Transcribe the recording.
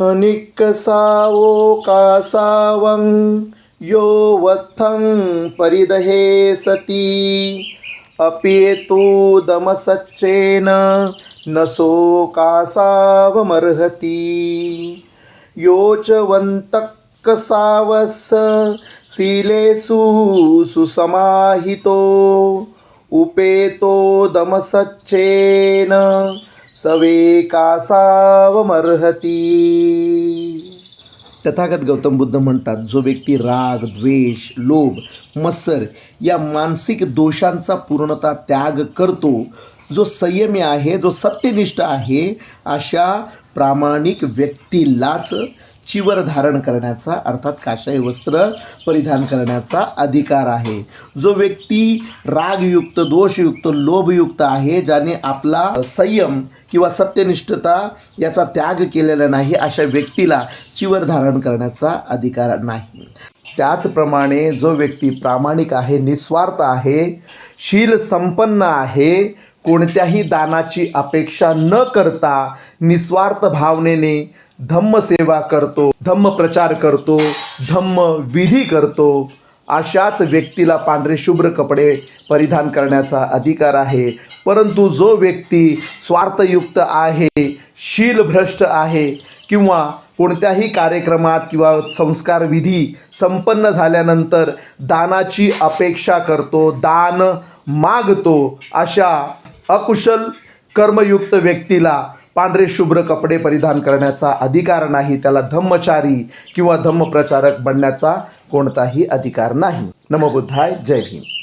निक्कसावो कासावं यो वत्थं परिदहे सती। अप्येतोदमसच्चेन न शोकासावमर्हति यो च वन्तक्कसावस शीलेषु सुसमाहितो उपेतोदमसच्चेन सवेकासावमर्हती. तथागत गौतम बुद्ध म्हणतात जो व्यक्ती राग द्वेष लोभ मत्सर या मानसिक दोषांचा पूर्णतः त्याग करतो जो संयमी आहे जो सत्यनिष्ठ आहे अशा प्रामाणिक व्यक्तीलाच चिवर धारण करण्याचा अर्थात काशाई वस्त्र परिधान करण्याचा अधिकार आहे. जो व्यक्ती रागयुक्त दोषयुक्त लोभयुक्त आहे ज्याने आपला संयम किंवा सत्यनिष्ठता याचा त्याग केलेला नाही अशा व्यक्तीला चिवर धारण करण्याचा अधिकार नाही. त्याचप्रमाणे जो व्यक्ती प्रामाणिक आहे निस्वार्थ आहे शील संपन्न आहे कोणत्याही दानाची अपेक्षा न करता निस्वार्थ भावनेने धम्मसेवा करतो धम्म प्रचार करतो धम्म विधी करतो. अशाच व्यक्तीला पांढरे शुभ्र कपडे परिधान करण्याचा अधिकार आहे. परंतु जो व्यक्ती स्वार्थयुक्त आहे शीलभ्रष्ट आहे किंवा कोणत्याही कार्यक्रमात किंवा संस्कार विधी संपन्न झाल्यानंतर दानाची अपेक्षा करतो दान मागतो अशा अकुशल कर्मयुक्त व्यक्तीला पांढरे शुभ्र कपडे परिधान करण्याचा अधिकार नाही त्याला धम्मचारी किंवा धम्मप्रचारक बनण्याचा कोणताही अधिकार नाही. नमबुद्धाय जय भीम.